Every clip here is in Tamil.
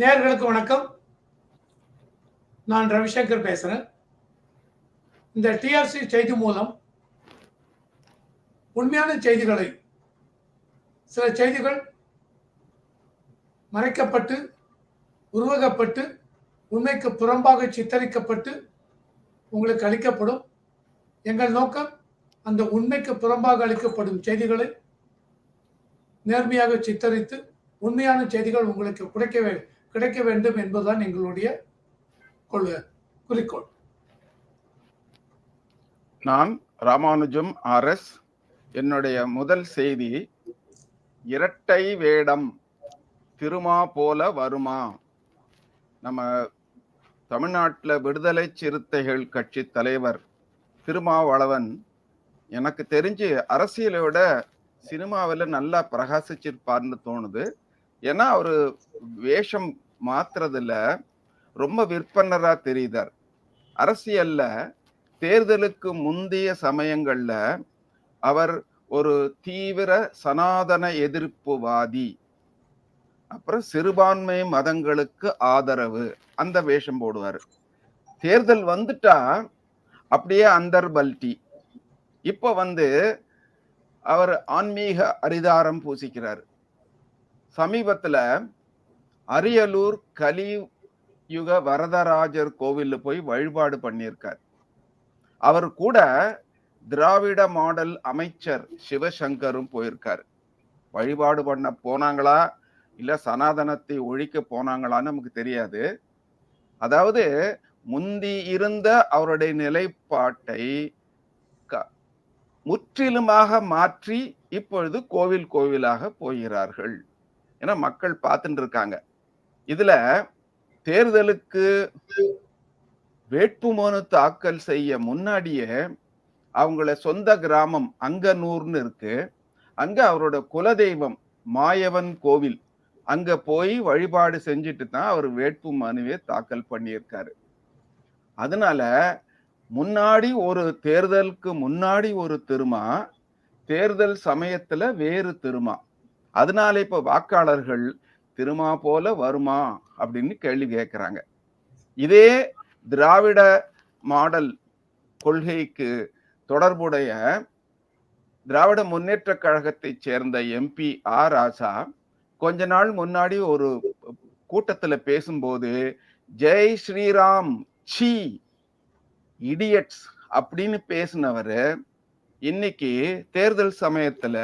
நேர்களுக்கு வணக்கம். நான் ரவிசங்கர் பேசுறேன். இந்த டிஆர்சி செய்தி மூலம் உண்மையான செய்திகளை சில செய்திகள் மறைக்கப்பட்டு உருவகப்பட்டு உண்மைக்கு புறம்பாக சித்தரிக்கப்பட்டு உங்களுக்கு அளிக்கப்படும். எங்கள் நோக்கம் அந்த உண்மைக்கு புறம்பாக அளிக்கப்படும் செய்திகளை நேர்மையாக சித்தரித்து உண்மையான செய்திகள் உங்களுக்கு கிடைக்க வேண்டும் கிடைக்க வேண்டும் என்பதுதான் எங்களுடைய கொள்கை குறிக்கோள். நான் ராமானுஜம் ஆர்எஸ் என்னுடைய முதல் செய்தி இரட்டை வேடம் திருமா போல வருமா? நம்ம தமிழ்நாட்டில் விடுதலை சிறுத்தைகள் கட்சி தலைவர் திருமாவளவன் எனக்கு தெரிஞ்சு அரசியலை விட சினிமாவில் நல்லா பிரகாசிச்சிருப்பார்னு தோணுது. ஏன்னா அவர் வேஷம் மாத்துறதுல ரொம்ப விற்பனரா தெரியுதார். அரசியல்ல தேர்தலுக்கு முந்தைய சமயங்கள்ல அவர் ஒரு தீவிர சனாதன எதிர்ப்புவாதி. அப்புறம் சிறுபான்மை மதங்களுக்கு ஆதரவு அந்த வேஷம் போடுவார். தேர்தல் வந்துட்டா அப்படியே அந்தர்பல்டி இப்போ வந்து அவர் ஆன்மீக அரிதாரம் பூசிக்கிறார். சமீபத்துல அரியலூர் கலி யுக வரதராஜர் கோவில்ல போய் வழிபாடு பண்ணியிருக்கார். அவர் கூட திராவிட மாடல் அமைச்சர் சிவசங்கரும் போயிருக்காரு. வழிபாடு பண்ண போனாங்களா? இல்ல சனாதனத்தை ஒழிக்க போனாங்களான்னு நமக்கு தெரியாது. அதாவது முந்தி இருந்த அவருடைய நிலைப்பாட்டை க- முற்றிலுமாக மாற்றி இப்பொழுது கோவில் கோவிலாக போகிறார்கள். ஏன்னா மக்கள் பார்த்துட்டு இருக்காங்க. இதுல தேர்தலுக்கு வேட்புமனு தாக்கல் செய்ய முன்னாடியே அவங்கள சொந்த கிராமம் அங்கனூர்னு இருக்கு. அங்க அவரோட குலதெய்வம் மாயவன் கோவில் அங்க போய் வழிபாடு செஞ்சுட்டு தான் அவர் வேட்பு மனுவே தாக்கல் பண்ணியிருக்காரு. அதனால முன்னாடி ஒரு தேர்தலுக்கு முன்னாடி ஒரு திருமா தேர்தல் சமயத்துல வேறு திருமா. அதனால இப்ப வாக்காளர்கள் திருமா போல வருமா அப்படின்னு கேள்வி கேட்கிறாங்க இதே திராவிட மாடல் கொள்கைக்கு தொடர்புடைய திராவிட முன்னேற்ற கழகத்தைச் சேர்ந்த எம்பி ஆர் ராசா கொஞ்ச நாள் முன்னாடி ஒரு கூட்டத்துல பேசும்போது ஜெய் ஸ்ரீராம் சி இடியட்ஸ் அப்படின்னு பேசினவர் இன்னைக்கு தேர்தல் சமயத்துல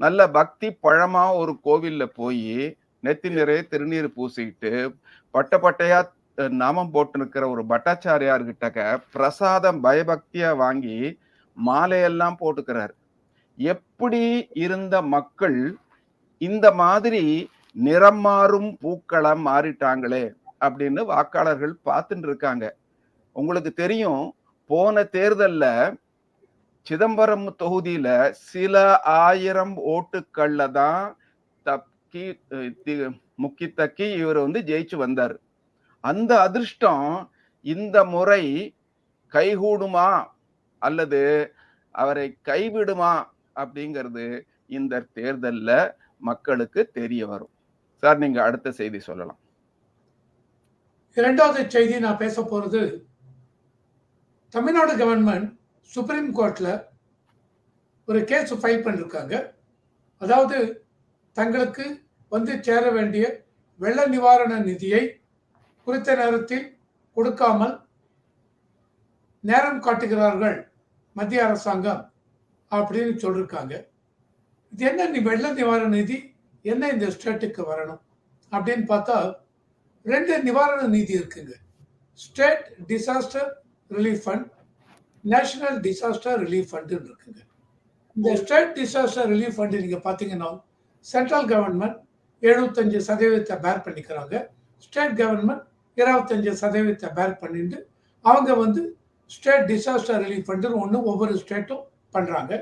நல்ல பக்தி பழமா ஒரு கோவில்ல போய் நெத்தி நிறைய திருநீர் பூசிக்கிட்டு பட்ட பட்டையா நாமம் போட்டு இருக்கிற ஒரு பட்டாச்சாரியார் கிட்டக்க பிரசாதம் பயபக்தியா வாங்கி மாலையெல்லாம் போட்டுக்கிறார். எப்படி இருந்த மக்கள் இந்த மாதிரி நிறம் மாறும் பூக்களா மாறிட்டாங்களே அப்படின்னு வாக்காளர்கள் பார்த்துட்டு இருக்காங்க. உங்களுக்கு தெரியும் போன தேர்தல்ல சிதம்பரம் தொகுதியில சில ஆயிரம் ஓட்டுக்கள்ல தான் தக்கி முக்கி தக்கி இவர் வந்து ஜெயிச்சு வந்தார். அந்த அதிர்ஷ்டம் இந்த முறை கைகூடுமா? அல்லது அவரை கைவிடுமா? அப்படிங்கிறது இந்த தேர்தல்ல மக்களுக்கு தெரிய வரும். சார் நீங்க அடுத்த செய்தி சொல்லலாம். இரண்டாவது செய்தி நான் பேச போறது தமிழ்நாடு கவர்மெண்ட் சுப்ரீம் கோர்ட்டில் ஒரு கேஸ் ஃபைல் பண்ணிருக்காங்க. அதாவது தங்களுக்கு வந்து சேர வேண்டிய வெள்ள நிவாரண நிதியை குறித்த நேரத்தில் கொடுக்காமல் நேரம் காட்டுகிறார்கள் மத்திய அரசாங்கம் அப்படின்னு சொல்லியிருக்காங்க இது என்ன நீ வெள்ள நிவாரண நிதி? என்ன இந்த ஸ்டேட்டுக்கு வரணும்? அப்படின்னு பார்த்தா ரெண்டு நிவாரண நிதி இருக்குங்க. State disaster relief fund national disaster relief ஃபண்டுன்னு இருக்குங்க. இந்த ஸ்டேட் டிசாஸ்டர் ரிலீஃப் ஃபண்டு நீங்கள் பார்த்தீங்கன்னா சென்ட்ரல் கவர்மெண்ட் எழுபத்தஞ்சு சதவீதத்தை பேர் பண்ணிக்கிறாங்க. ஸ்டேட் கவர்மெண்ட் இருபத்தஞ்சு சதவீதத்தை பேர் பண்ணிட்டு அவங்க வந்து ஸ்டேட் டிசாஸ்டர் ரிலீஃப் ஃபண்டுன்னு ஒன்று ஒவ்வொரு ஸ்டேட்டும் பண்ணுறாங்க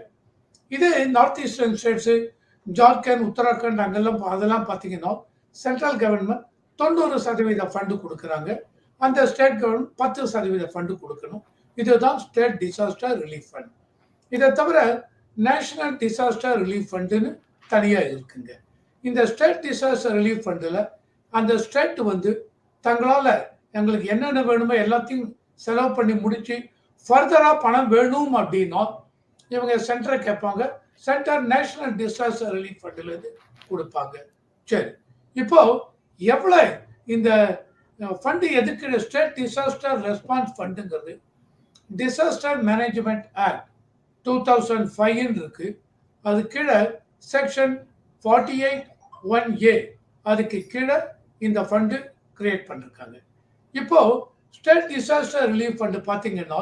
இது north eastern states Jharkhand Uttarakhand அங்கெல்லாம் அதெல்லாம் பார்த்தீங்கன்னா சென்ட்ரல் கவர்மெண்ட் தொண்ணூறு சதவீத ஃபண்டு கொடுக்குறாங்க. அந்த ஸ்டேட் கவர்மெண்ட் பத்து சதவீத ஃபண்டு கொடுக்கணும். இதுதான் ஸ்டேட் டிசாஸ்டர் ரிலீஃப் ஃபண்ட் இதை தவிர நேஷனல் டிசாஸ்டர் ரிலீஃப் ஃபண்டுன்னு தனியாக இருக்குங்க. இந்த ஸ்டேட் டிசாஸ்டர் ரிலீஃப் ஃபண்டில் அந்த ஸ்டேட் வந்து தங்களால் எங்களுக்கு என்னென்ன வேணுமோ எல்லாத்தையும் செலவு பண்ணி முடித்து ஃபர்தராக பணம் வேணும் அப்படின்னா இவங்க சென்டரை கேட்பாங்க. சென்டர் நேஷனல் டிசாஸ்டர் ரிலீஃப் ஃபண்டிலேருந்து கொடுப்பாங்க. சரி. இப்போ எவ்வளோ இந்த ஃபண்டு எதுக்கு state disaster response ஃபண்டுங்கிறது disaster management act two thousand ஃபைவ்னு இருக்கு. அது கீழே section forty eight one A அதுக்கு கீழே இந்த ஃபண்டு கிரியேட் பண்ணிருக்காங்க. இப்போ ஸ்டேட் டிசாஸ்டர் ரிலீஃப் ஃபண்டு பார்த்தீங்கன்னா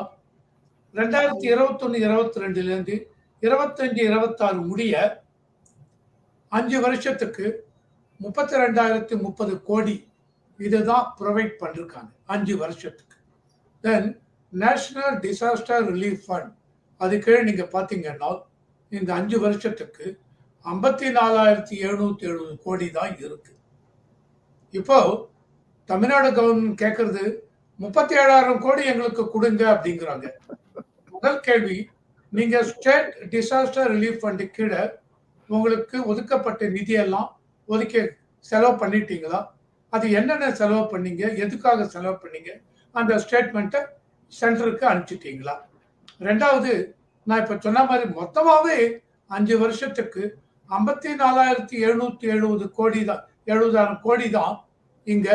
ரெண்டாயிரத்தி இருபத்தொன்னு இருபத்தி ரெண்டுலேருந்து இருபத்தஞ்சி இருபத்தாறு முடிய அஞ்சு வருஷத்துக்கு முப்பத்தி ரெண்டாயிரத்தி முப்பது கோடி இதுதான் ப்ரொவைட் பண்ணிருக்காங்க. அஞ்சு வருஷத்துக்கு. Then national disaster relief fund அதுக்கே நீங்கள் பார்த்தீங்கன்னா இந்த அஞ்சு வருஷத்துக்கு ஐம்பத்தி நாலாயிரத்தி எழுநூற்றி எழுபது கோடி தான் இருக்குது இப்போ தமிழ்நாடு கவர்மெண்ட் கேட்கறது முப்பத்தி ஏழாயிரம் கோடி எங்களுக்கு கொடுங்க அப்படிங்கிறாங்க. முதல் கேள்வி நீங்க ஸ்டேட் டிசாஸ்டர் ரிலீஃப் ஃபண்டு கீழே உங்களுக்கு ஒதுக்கப்பட்ட நிதியெல்லாம் ஒதுக்கி செலவு பண்ணிட்டீங்களா? அது என்னென்ன செலவு பண்ணீங்க? எதுக்காக செலவு பண்ணீங்க? அந்த ஸ்டேட்மெண்ட்டை சென்டருக்கு அனுப்பிச்சிட்டீங்களா? ரெண்டாவது நான் இப்போ சொன்ன மாதிரி மொத்தமாகவே அஞ்சு வருஷத்துக்கு ஐம்பத்தி நாலாயிரத்தி எழுநூற்றி எழுபது கோடி தான் எழுபதாயிரம் கோடி தான் இங்கே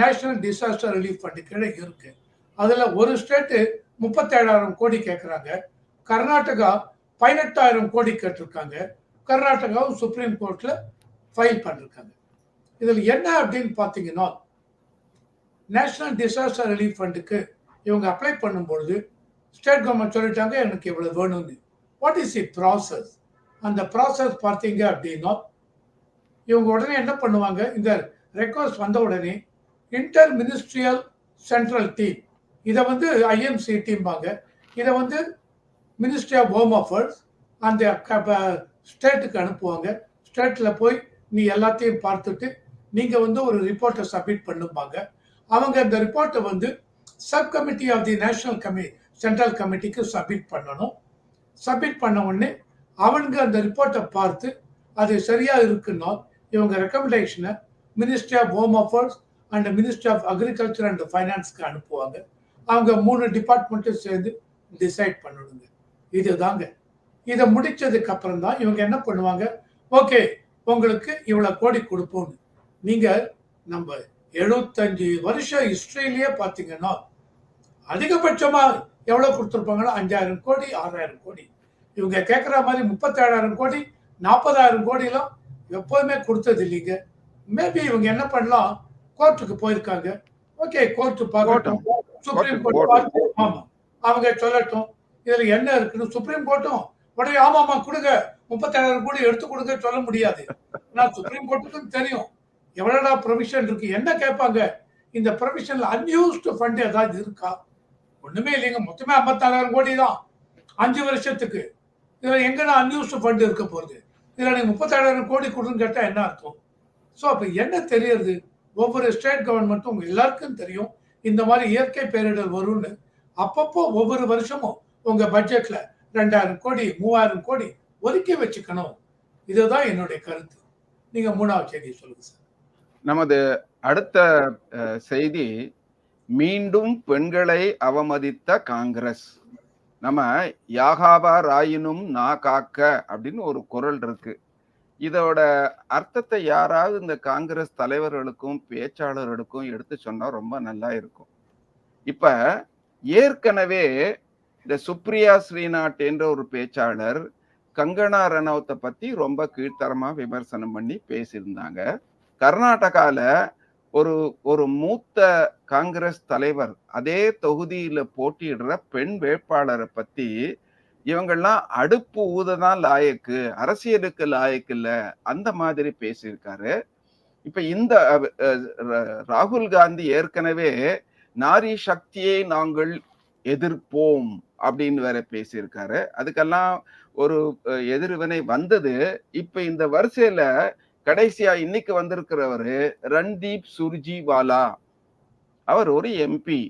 நேஷனல் டிசாஸ்டர் ரிலீஃப் ஃபண்டு கீழே இருக்கு. அதில் ஒரு ஸ்டேட்டு முப்பத்தேழாயிரம் கோடி கேட்குறாங்க கர்நாடகா பதினெட்டாயிரம் கோடி கேட்டிருக்காங்க. கர்நாடகாவும் சுப்ரீம் கோர்ட்டில் ஃபைல் பண்ணிருக்காங்க. இதில் என்ன அப்படின்னு பார்த்தீங்கன்னா நேஷனல் டிசாஸ்டர் ரிலீஃப் ஃபண்டுக்கு இவங்க அப்ளை பண்ணும்பொழுது ஸ்டேட் கவர்மெண்ட் சொல்லிட்டாங்க எனக்கு இவ்வளவு வேணும்னு. வாட் இஸ் தி ப்ராசஸ் அந்த ப்ராசஸ் பார்த்தீங்க அப்படின்னா இவங்க உடனே என்ன பண்ணுவாங்க? இந்த ரெக்வஸ்ட் வந்த உடனே இன்டர் மினிஸ்ட்ரியல் சென்ட்ரல் டீம் இதை வந்து ஐஎம்சி டீம்பாங்க இதை வந்து மினிஸ்ட்ரி ஆஃப் ஹோம் அஃபேர்ஸ் அந்த ஸ்டேட்டுக்கு அனுப்புவாங்க. ஸ்டேட்டில் போய் நீ எல்லாத்தையும் பார்த்துட்டு நீங்கள் வந்து ஒரு ரிப்போர்ட்டை சப்மிட் பண்ணும்பாங்க. அவங்க இந்த ரிப்போர்ட்டை வந்து sub committee of the national கமி central கமிட்டிக்கு சப்மிட் பண்ணணும். சப்மிட் பண்ண உடனே அவங்க அந்த ரிப்போர்ட்டை பார்த்து அது சரியாக இருக்குன்னா இவங்க ரெக்கமெண்டேஷனை ministry of home affairs and ministry of agriculture and ஃபைனான்ஸ்க்கு அனுப்புவாங்க. அவங்க மூணு டிபார்ட்மெண்ட்டும் சேர்ந்து டிசைட் பண்ணணுங்க. இதுதாங்க. இதை முடித்ததுக்கு அப்புறம் தான் இவங்க என்ன பண்ணுவாங்க? ஓகே உங்களுக்கு இவ்வளோ கோடி கொடுப்போம்னு. நீங்கள் நம்ம எழுபத்தஞ்சு வருஷம் ஹிஸ்டரியிலேயே பார்த்தீங்கன்னா அதிகபட்சமா எவ்வளவு கொடுத்துருப்பாங்கன்னா அஞ்சாயிரம் கோடி ஆறாயிரம் கோடி. இவங்க கேட்குற மாதிரி முப்பத்தேழாயிரம் கோடி நாற்பதாயிரம் கோடிலாம் எப்போதுமே கொடுத்தது இல்லைங்க. மேபி இவங்க என்ன பண்ணலாம் கோர்ட்டுக்கு போயிருக்காங்க. ஓகே கோர்ட்டு பார்க்கட்டும். சுப்ரீம் கோர்ட் பார்த்து ஆமா. அவங்க சொல்லட்டும். இதுல என்ன இருக்குன்னு சுப்ரீம் கோர்ட்டும் உடனே ஆமா ஆமா கொடுங்க. முப்பத்தேழாயிரம் கோடி எடுத்து கொடுங்க சொல்ல முடியாது. நான் சுப்ரீம் கோர்ட்டுக்கும் தெரியும். எவ்வளோடா ப்ரொவிஷன் இருக்கு? என்ன கேட்பாங்க? இந்த ப்ரொவிஷன்ல அன்யூஸ்டு ஃபண்ட் ஏதாவது இருக்கா? ஒண்ணுமே இல்லைங்க. மொத்தமே ஐம்பத்தாறாயிரம் கோடி தான். அஞ்சு வருஷத்துக்கு. இதுல எங்கன்னா அன்யூஸ்டு ஃபண்ட் இருக்க போகுது? இதுல நீங்க முப்பத்தாயிரம் கோடி கொடுன்னு கேட்டால் என்ன அர்த்தம்? ஸோ அப்போ என்ன தெரியறது? ஒவ்வொரு ஸ்டேட் கவர்மெண்ட்டும் உங்க எல்லாருக்கும் தெரியும். இந்த மாதிரி இயற்கை பேரிடர் வரும்னு. அப்பப்போ ஒவ்வொரு வருஷமும் உங்க பட்ஜெட்ல ரெண்டாயிரம் கோடி மூவாயிரம் கோடி ஒதுக்கி வச்சுக்கணும். இதுதான் என்னுடைய கருத்து. நீங்க மூணாவது செய்தி சொல்லுங்க சார். நமது அடுத்த செய்தி மீண்டும் பெண்களை அவமதித்த காங்கிரஸ். நம்ம யாகாபா ராயினும் நா காக்க அப்படின்னு ஒரு குரல் இருக்கு. இதோட அர்த்தத்தை யாராவது இந்த காங்கிரஸ் தலைவர்களுக்கும் பேச்சாளர்களுக்கும் எடுத்து சொன்னா ரொம்ப நல்லா இருக்கும். இப்ப ஏற்கனவே இந்த சுப்ரியா ஸ்ரீநாத் என்ற ஒரு பேச்சாளர் கங்கனா ரனௌத்தை பத்தி ரொம்ப கீழ்த்தரமா விமர்சனம் பண்ணி பேசியிருந்தாங்க. கர்நாடகால ஒரு ஒரு மூத்த காங்கிரஸ் தலைவர் அதே தொகுதியில போட்டியிடுற பெண் வேட்பாளரை பத்தி இவங்கெல்லாம் அடுப்பு ஊததான் லாயக்கு அரசியலுக்கு லாயக்கு இல்ல அந்த மாதிரி பேசியிருக்காரு. இப்ப இந்த ராகுல் காந்தி ஏற்கனவே நாரி சக்தியை நாங்கள் எதிர்ப்போம் அப்படின்னு வேற பேசியிருக்காரு. அதுக்கெல்லாம் ஒரு எதிர்வினை வந்தது. இப்ப இந்த வரிசையில கடைசியா இன்னைக்கு வந்திருக்கிறவர் ரன்தீப் சுர்ஜிவாலா. அவர் ஒரு எம்பி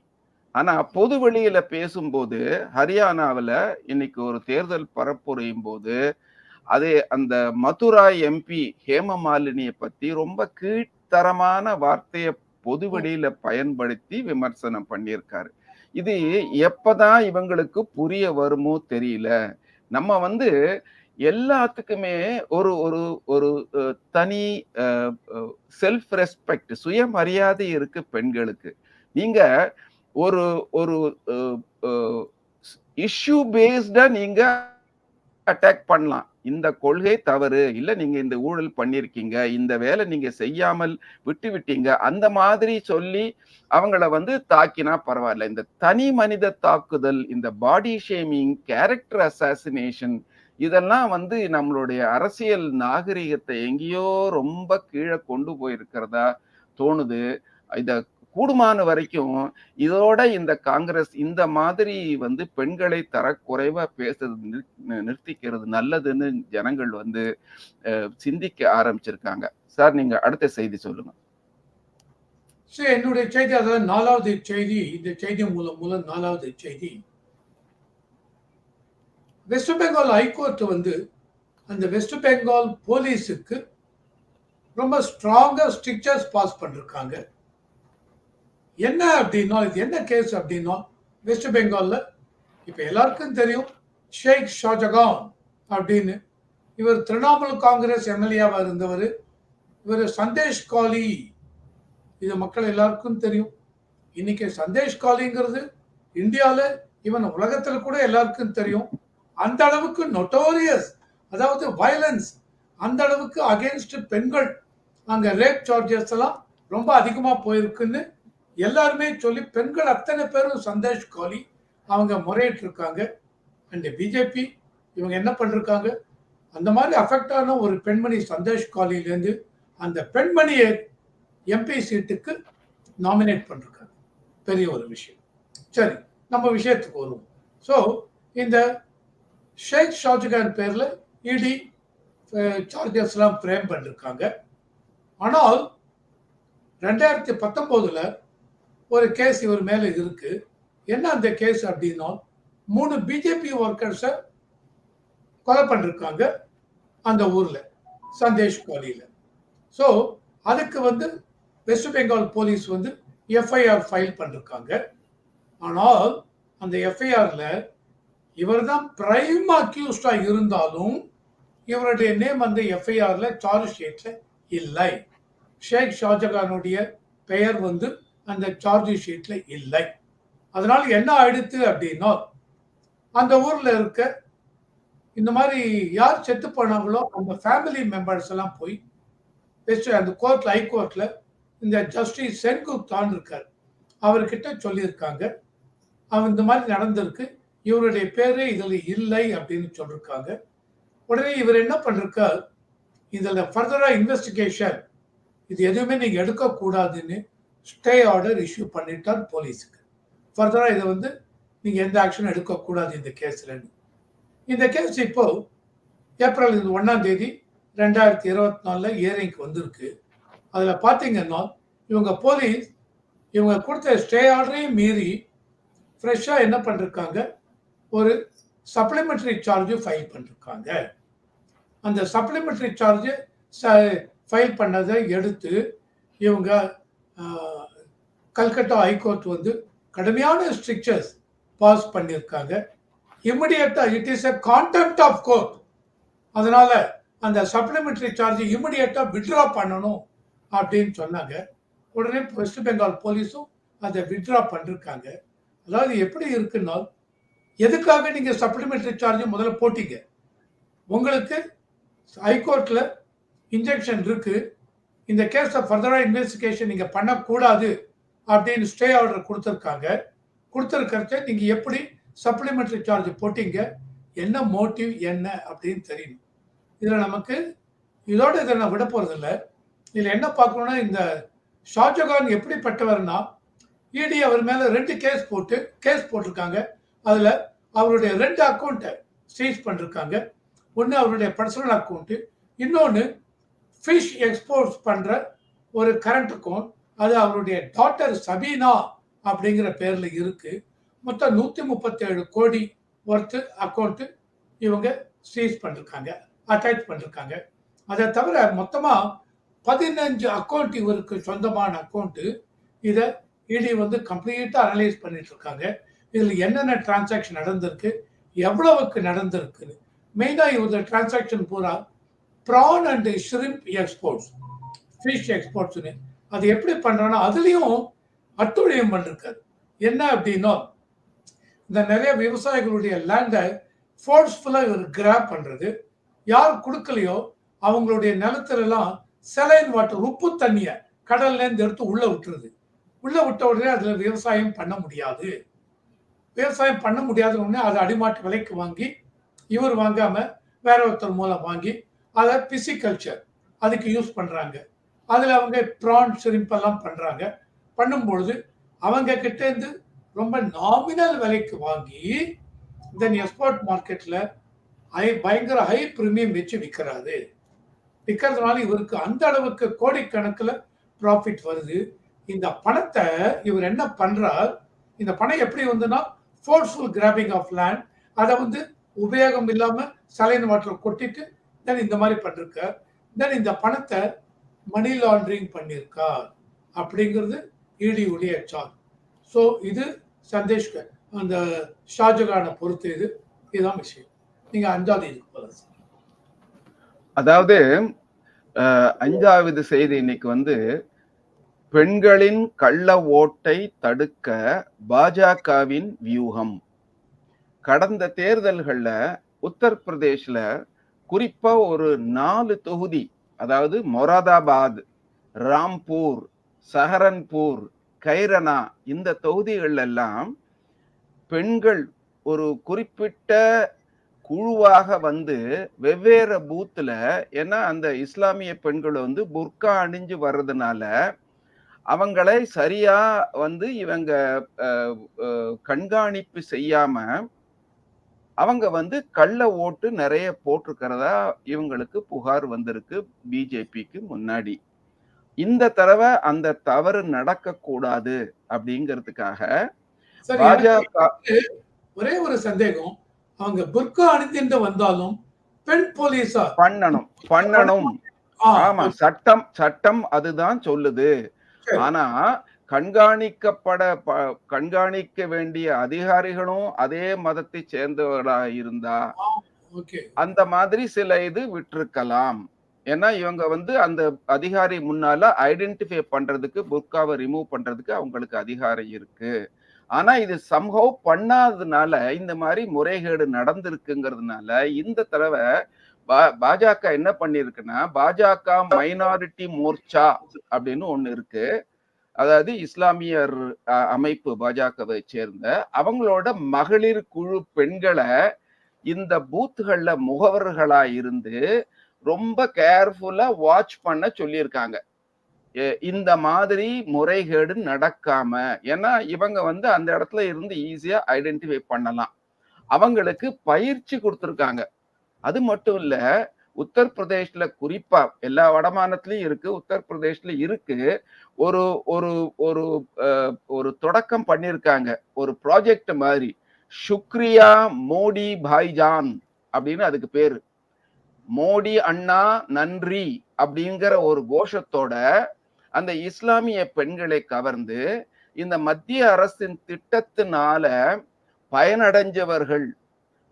ஆனா பொது வெளியில பேசும்போது ஹரியானாவில் இன்னைக்கு ஒரு தேர்தல் பரப்புரையும் போது அது அந்த மதுரா எம்பி ஹேம மாலினியை பத்தி ரொம்ப கீழ்த்தரமான வார்த்தையை பொது வெளியில பயன்படுத்தி விமர்சனம் பண்ணியிருக்காரு. இது எப்பதான் இவங்களுக்கு புரிய வருமோ தெரியல. நம்ம வந்து எல்லாத்துக்குமே ஒரு ஒரு ஒரு தனி செல்ஃப் ரெஸ்பெக்ட் சுயமரியாதை இருக்கு பெண்களுக்கு. நீங்க ஒரு ஒரு இஷ்யூ பேஸ்டா நீங்க அட்டாக் பண்ணலாம். இந்த கொள்கை தவறு இல்ல நீங்க இந்த ஊழல் பண்ணிருக்கீங்க இந்த வேலை நீங்க செய்யாமல் விட்டு விட்டீங்க அந்த மாதிரி சொல்லி அவங்கள வந்து தாக்கினா பரவாயில்ல. இந்த தனி மனித தாக்குதல் இந்த பாடி ஷேமிங் கேரக்டர் அசாசினேஷன் இதெல்லாம் வந்து நம்மளுடைய அரசியல் நாகரிகத்தை எங்கேயோ ரொம்ப கீழே கொண்டு போயிருக்கிறதா தோணுது. இத கூடுமான வரைக்கும் இதோட இந்த காங்கிரஸ் இந்த மாதிரி வந்து பெண்களை தரக்குறைவா பேசுறது நிறுத்திக்கிறது நல்லதுன்னு ஜனங்கள் வந்து சிந்திக்க ஆரம்பிச்சிருக்காங்க. சார் நீங்க அடுத்த செய்தி சொல்லுங்க. சரி என்னுடைய செய்தி அதாவது நாலாவது செய்தி இந்த செய்தி மூலம் மூலம் நாலாவது செய்தி. வெஸ்ட் பெங்கால் ஹைகோர்ட் வந்து அந்த வெஸ்ட் பெங்கால் போலீஸுக்கு ரொம்ப ஸ்ட்ராங்காக ஸ்ட்ரிக்சர்ஸ் பாஸ் பண்ணிருக்காங்க. என்ன அப்படின்னா இது என்ன கேஸ் அப்படின்னா வெஸ்ட் பெங்காலில் இப்போ எல்லாருக்கும் தெரியும் ஷேக் ஷாஜகான் அப்படின்னு இவர் திரிணாமுல் காங்கிரஸ் எம்எல்ஏவாக இருந்தவர். இவர் சந்தேஷ் காலி. இது மக்கள் எல்லாருக்கும் தெரியும். இன்னைக்கு சந்தேஷ் காலிங்கிறது இந்தியாவில் ஈவன் உலகத்தில் கூட எல்லாருக்கும் தெரியும். அந்த அளவுக்கு நொட்டோரியஸ் அதாவது வயலன்ஸ் அந்த அளவுக்கு அகேன்ஸ்ட் பெண்கள் அங்கே ரேப் சார்ஜஸ் எல்லாம் ரொம்ப அதிகமாக போயிருக்குன்னு எல்லாருமே சொல்லி பெண்கள் அத்தனை பேரும் சந்தேஷ் கோலி அவங்க முறையிட்டு இருக்காங்க அண்ட் பிஜேபி இவங்க என்ன பண்ணிருக்காங்க? அந்த மாதிரி அஃபெக்ட் ஆன ஒரு பெண்மணி சந்தேஷ் காலிலேருந்து அந்த பெண்மணியை எம்பி சீட்டுக்கு நாமினேட் பண்ணிருக்காங்க. பெரிய ஒரு விஷயம். சரி நம்ம விஷயத்துக்கு வருவோம். ஸோ இந்த ஷேக் ஷாஜகான் பேரில் இடி சார்ஜஸ்லாம் ஃப்ரேம் பண்ணிருக்காங்க. ஆனால் ரெண்டாயிரத்தி பத்தொம்போதில் ஒரு கேஸ் இவர் மேலே இருக்கு. என்ன அந்த கேஸ் அப்படின்னா மூணு பிஜேபி ஒர்க்கர்ஸை கொலை பண்ணிருக்காங்க அந்த ஊரில் சந்தேஷ் கோலியில். ஸோ அதுக்கு வந்து வெஸ்ட் பெங்கால் போலீஸ் வந்து எஃப்ஐஆர் ஃபைல் பண்ணிருக்காங்க. ஆனால் அந்த எஃப்ஐஆரில் இவர் தான் பிரைம் அக்யூஸ்டாக இருந்தாலும் இவருடைய நேம் அந்த எஃப்ஐஆரில் சார்ஜ் ஷீட்டில் இல்லை. ஷேக் ஷாஜகானுடைய பெயர் வந்து அந்த சார்ஜ் ஷீட்டில் இல்லை. அதனால் என்ன ஆயிடுத்து அப்படின்னா அந்த ஊரில் இருக்க இந்த மாதிரி யார் செத்து போனாங்களோ அந்த ஃபேமிலி மெம்பர்ஸ் எல்லாம் போய் வெஸ்ட் அந்த கோர்ட்ல கோர்ட்டில் இந்த ஜஸ்டிஸ் சென்குப்தான் இருக்கார். அவர்கிட்ட சொல்லியிருக்காங்க. அவன் இந்த மாதிரி நடந்திருக்கு. இவருடைய பேரே இதில் இல்லை அப்படின்னு சொல்லியிருக்காங்க உடனே இவர் என்ன பண்ணிருக்கார்? இதில் ஃபர்தராக இன்வெஸ்டிகேஷன் இது எதுவுமே நீங்கள் எடுக்கக்கூடாதுன்னு ஸ்டே ஆர்டர் இஷ்யூ பண்ணிட்டார் போலீஸுக்கு. ஃபர்தராக இதை வந்து நீங்கள் எந்த ஆக்ஷனும் எடுக்கக்கூடாது இந்த கேஸ்லன்னு இந்த கேஸ் இப்போ ஏப்ரல் இது ஒன்றாம் தேதி ரெண்டாயிரத்தி இருபத்தி நாலில் ஏரிங்க்கு வந்திருக்கு. அதில் பார்த்தீங்கன்னா இவங்க போலீஸ் இவங்க கொடுத்த ஸ்டே ஆர்டரையும் மீறி ஃப்ரெஷ்ஷாக என்ன பண்ணிருக்காங்க? ஒரு சப்ளிமெண்டரி சார்ஜ் ஃபைல் பண்ணிருக்காங்க. அந்த சப்ளிமெண்டரி சார்ஜ் ஃபைல் பண்ணதை எடுத்து இவங்க கல்கட்டா ஹைகோர்ட் வந்து கடுமையான ஸ்ட்ரிக்சர்ஸ் பாஸ் பண்ணியிருக்காங்க இமிடியட்டாக it is a contempt of court அதனால அந்த சப்ளிமெண்டரி சார்ஜ் இமிடியட்டாக வித்ட்ரா பண்ணணும் அப்படின்னு சொன்னாங்க. உடனே வெஸ்ட் பெங்கால் போலீஸும் அதை வித்ட்ரா பண்ணிருக்காங்க. அதாவது எப்படி இருக்குன்னா எதுக்காக நீங்க சப்ளிமெண்டரி சார்ஜ் முதல்ல போட்டீங்க? உங்களுக்கு ஹைகோர்ட்ல இன்ஜெக்ஷன் இருக்கு. இந்த கேஸை ஃபர்தரா இன்வெஸ்டிகேஷன் நீங்க பண்ணக்கூடாது அப்படின்னு ஸ்டே ஆர்டர் கொடுத்துருக்காங்க. கொடுத்துருக்கிறத நீங்க எப்படி சப்ளிமெண்டரி சார்ஜ் போட்டீங்க? என்ன மோட்டிவ் என்ன அப்படின்னு தெரியணும். இதில் நமக்கு இதோட இதை நான் விட போறதில்ல. இதில் என்ன பார்க்கணும்னா இந்த ஷாஜகான் எப்படிப்பட்டவர்னா இடி அவர் மேலே ரெண்டு கேஸ் போட்டு கேஸ் போட்டிருக்காங்க. அதில் அவருடைய ரெண்டு அக்கௌண்ட்டை சீஸ் பண்ணிருக்காங்க. ஒன்று அவருடைய பர்சனல் அக்கௌண்ட்டு இன்னொன்று ஃபிஷ் எக்ஸ்போர்ட்ஸ் பண்ணுற ஒரு கரண்ட் அக்கௌண்ட் அது அவருடைய டாட்டர் சபீனா அப்படிங்கிற பேரில் இருக்குது மொத்தம் நூற்றி முப்பத்தேழு கோடி ஒர்த்து அக்கௌண்ட்டு இவங்க சீஸ் பண்ணிருக்காங்க அட்டாச் பண்ணிருக்காங்க. அதை தவிர மொத்தமாக பதினஞ்சு அக்கௌண்ட் இவருக்கு சொந்தமான அக்கௌண்ட்டு இதை இடி வந்து கம்ப்ளீட்டாக அனலைஸ் பண்ணிட்டு இருக்காங்க. இதில் என்னென்ன டிரான்சாக்ஷன் நடந்திருக்கு எவ்வளவுக்கு நடந்திருக்குன்னு மெயினாக இவங்க டிரான்சாக்ஷன் பூரா prawn and shrimp exports fish எக்ஸ்போர்ட்ஸ்னு அது எப்படி பண்ணுறோன்னா அதுலேயும் அத்துழியம் பண்ணிருக்காரு. என்ன அப்படின்னா இந்த நிறைய விவசாயிகளுடைய லேண்டை ஃபோர்ஸ்ஃபுல்லாக இவர் கிராப் பண்ணுறது யார் கொடுக்கலையோ அவங்களுடைய நிலத்துலலாம் செலைன் வாட்டர் உப்பு தண்ணியை கடல்லேருந்து எடுத்து உள்ளே விட்டுருது. உள்ளே விட்ட உடனே அதில் விவசாயம் பண்ண முடியாது. விவசாயம் பண்ண முடியாத உடனே அதை அடிமாட்டு விலைக்கு வாங்கி இவர் வாங்காம வேற ஒருத்தர் மூலம் வாங்கி அதை பிசிகல்ச்சர் அதுக்கு யூஸ் பண்ணுறாங்க அதில் அவங்க ப்ரான் ஷிரிம்ப் பண்ணுறாங்க பண்ணும்பொழுது அவங்க கிட்டேருந்து ரொம்ப நாமினல் விலைக்கு வாங்கி தென் எக்ஸ்போர்ட் மார்க்கெட்டில் ஹை பயங்கர ஹை ப்ரீமியம் வச்சு விற்கிறாரு விற்கிறதுனால இவருக்கு அந்த அளவுக்கு கோடிக்கணக்கில் ப்ராஃபிட் வருது. இந்த பணத்தை இவர் என்ன பண்ணுறார் இந்த பணம் எப்படி வந்துன்னா ஃபோர்ஸ்ஃபுல் கிராபிங் ஆஃப் லேண்ட் அதை வந்து உபயோகம் இல்லாமல் சலைன் வாட்டர் கொட்டிட்டு தென் இந்த மாதிரி பண்ணிருக்கார். தென் இந்த பணத்தை மணி லாண்ட்ரிங் பண்ணியிருக்கார் அப்படிங்கிறது இடி உடைய சார்ஜ் ஸோ இது சந்தேஷ்கர் அந்த ஷாஜகானை பொறுத்து இது இதுதான் விஷயம். நீங்கள் அஞ்சாவது இதுக்கு போகலாம் அதாவது அஞ்சாவது செய்தி இன்னைக்கு வந்து பெண்களின் கள்ள ஓட்டை தடுக்க பாஜகவின் வியூகம். கடந்த தேர்தல்களில் உத்தரப்பிரதேசில் குறிப்பாக ஒரு நாலு தொகுதி அதாவது மொராதாபாத் ராம்பூர் சஹரன்பூர் கைரனா இந்த தொகுதிகளெல்லாம் பெண்கள் ஒரு குறிப்பிட்ட குழுவாக வந்து வெவ்வேறு பூத்தில் ஏன்னா அந்த இஸ்லாமிய பெண்கள் வந்து புர்கா அணிஞ்சு வர்றதுனால அவங்களை சரியா வந்து இவங்க கண்காணிப்பு செய்யாம அவங்க வந்து கள்ள ஓட்டு நிறைய போட்டிருக்கிறதா இவங்களுக்கு புகார் வந்திருக்கு பிஜேபிக்கு முன்னாடி. இந்த தடவை அந்த தவறு நடக்க கூடாது அப்படிங்கிறதுக்காக பாஜக ஒரே ஒரு சந்தேகம். அவங்க புர்கா அணிந்துட்டு வந்தாலும் பெண் போலீஸா? பண்ணணும் பண்ணணும். ஆமா சட்டம் சட்டம் அதுதான் சொல்லுது. ஆனா கண்காணிக்கப்பட கண்காணிக்க வேண்டிய அதிகாரிகளும் அதே மதத்தை சேர்ந்தவர்களா இருந்தா அந்த மாதிரி சில இது விட்டிருக்கலாம். ஏன்னா இவங்க வந்து அந்த அதிகாரி முன்னால ஐடென்டிஃபை பண்றதுக்கு புர்காவை ரிமூவ் பண்றதுக்கு அவங்களுக்கு அதிகாரம் இருக்கு. ஆனா இது சம்ஹவ் பண்ணாததுனால இந்த மாதிரி முறைகேடு நடந்திருக்குங்கிறதுனால இந்த தடவை பாஜக என்ன பண்ணிருக்குன்னா பாஜக மைனாரிட்டி மோர்ச்சா அப்படின்னு ஒண்ணு இருக்கு. அதாவது இஸ்லாமியர் அமைப்பு பாஜகவை சேர்ந்த அவங்களோட மகளிர் குழு பெண்களை இந்த பூத்துகள்ல முகவர்களா இருந்து ரொம்ப கேர்ஃபுல்லா வாட்ச் பண்ண சொல்லியிருக்காங்க. இந்த மாதிரி முறைகேடு நடக்காம ஏன்னா இவங்க வந்து அந்த இடத்துல இருந்து ஈஸியா ஐடென்டிஃபை பண்ணலாம். அவங்களுக்கு பயிற்சி கொடுத்துருக்காங்க. அது மட்டும் இல்ல உத்தரப்பிரதேஷ்ல குறிப்பா எல்லா வடமாநிலத்திலயும் இருக்கு உத்தரப்பிரதேஷ்ல இருக்கு. ஒரு ஒரு ஒரு ஒரு தொடக்கம் பண்ணியிருக்காங்க ஒரு ப்ராஜெக்ட் மாதிரி. சுக்ரியா மோடி பாய்ஜான் அப்படின்னு அதுக்கு பேரு. மோடி அண்ணா நன்றி அப்படிங்கிற ஒரு கோஷத்தோட அந்த இஸ்லாமிய பெண்களை கவர்ந்து இந்த மத்திய அரசின் திட்டத்தினால பயனடைஞ்சவர்கள்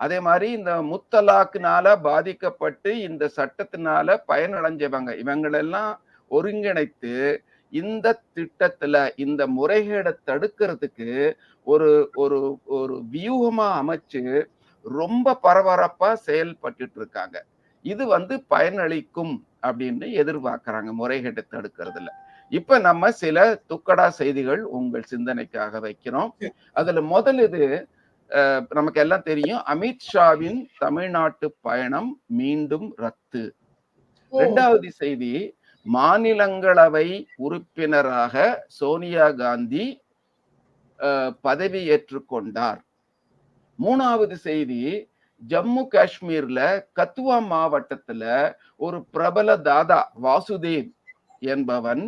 அதே மாதிரி இந்த முத்தலாக்குனால பாதிக்கப்பட்டு இந்த சட்டத்தினால பயனடைஞ்சவங்க இவங்களெல்லாம் ஒருங்கிணைத்து இந்த திட்டத்துல இந்த முறைகேடை தடுக்கிறதுக்கு ஒரு ஒரு ஒரு வியூகமா அமைச்சு ரொம்ப பரபரப்பா செயல்பட்டுட்டு இருக்காங்க இது வந்து பயனளிக்கும் அப்படின்னு எதிர்பார்க்கறாங்க முறைகேட்டை தடுக்கிறதுல. இப்ப நம்ம சில துக்கடா செய்திகள் உங்கள் சிந்தனைக்காக வைக்கிறோம். அதுல முதல் இது நமக்கு எல்லாம் தெரியும். அமித்ஷாவின் தமிழ்நாட்டு பயணம் மீண்டும் ரத்து. இரண்டாவது செய்தி மாநிலங்களவை உறுப்பினராக சோனியா காந்தி பதவி ஏற்றுக்கொண்டார் மூணாவது செய்தி ஜம்மு காஷ்மீர்ல கத்துவா மாவட்டத்துல ஒரு பிரபல தாதா வாசுதேவ் என்பவன்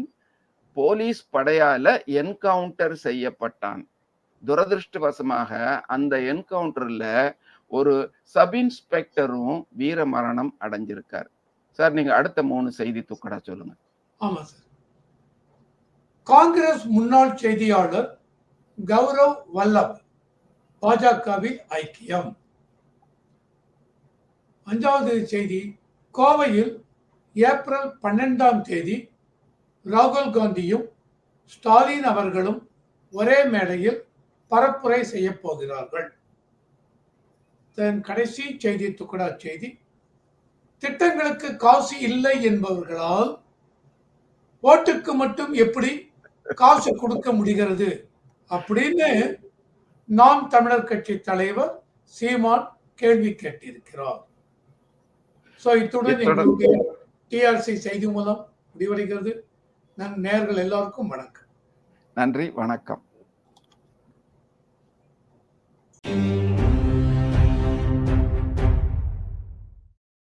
போலீஸ் படையால என்கவுண்டர் செய்யப்பட்டான். துரதிருஷ்டவசமாக அந்த என்கவுண்டர்ல ஒரு சப் இன்ஸ்பெக்டரும் வீர மரணம் அடைஞ்சிருக்கார். சார் நீங்க அடுத்த மூணு செய்தி துக்கடா சொல்லுங்க. ஆமா சார். காங்கிரஸ் முன்னாள் செய்தியாளர் கௌரவ் வல்லப் பாஜகவில் ஐக்கியம். அஞ்சாவது செய்தி கோவையில் ஏப்ரல் பன்னெண்டாம் தேதி ராகுல் காந்தியும் ஸ்டாலின் அவர்களும் ஒரே மேடையில் பரப்புரை செய்ய போகிறார்கள். தென் கடைசி செய்தி துக்கடா செய்தி. திட்டங்களுக்கு காசு இல்லை என்பவர்களால் ஓட்டுக்கு மட்டும் எப்படி காசு கொடுக்க முடிகிறது? அப்படின்னு நாம் தமிழர் கட்சி தலைவர் சீமான் கேள்வி கேட்டிருக்கிறார். சோ இத்துடன் எங்களுடைய டிஆர்சி செய்தி மூலம் முடிவடைகிறது. நம் நேயர்கள் எல்லாருக்கும் வணக்கம். நன்றி வணக்கம். Thank you.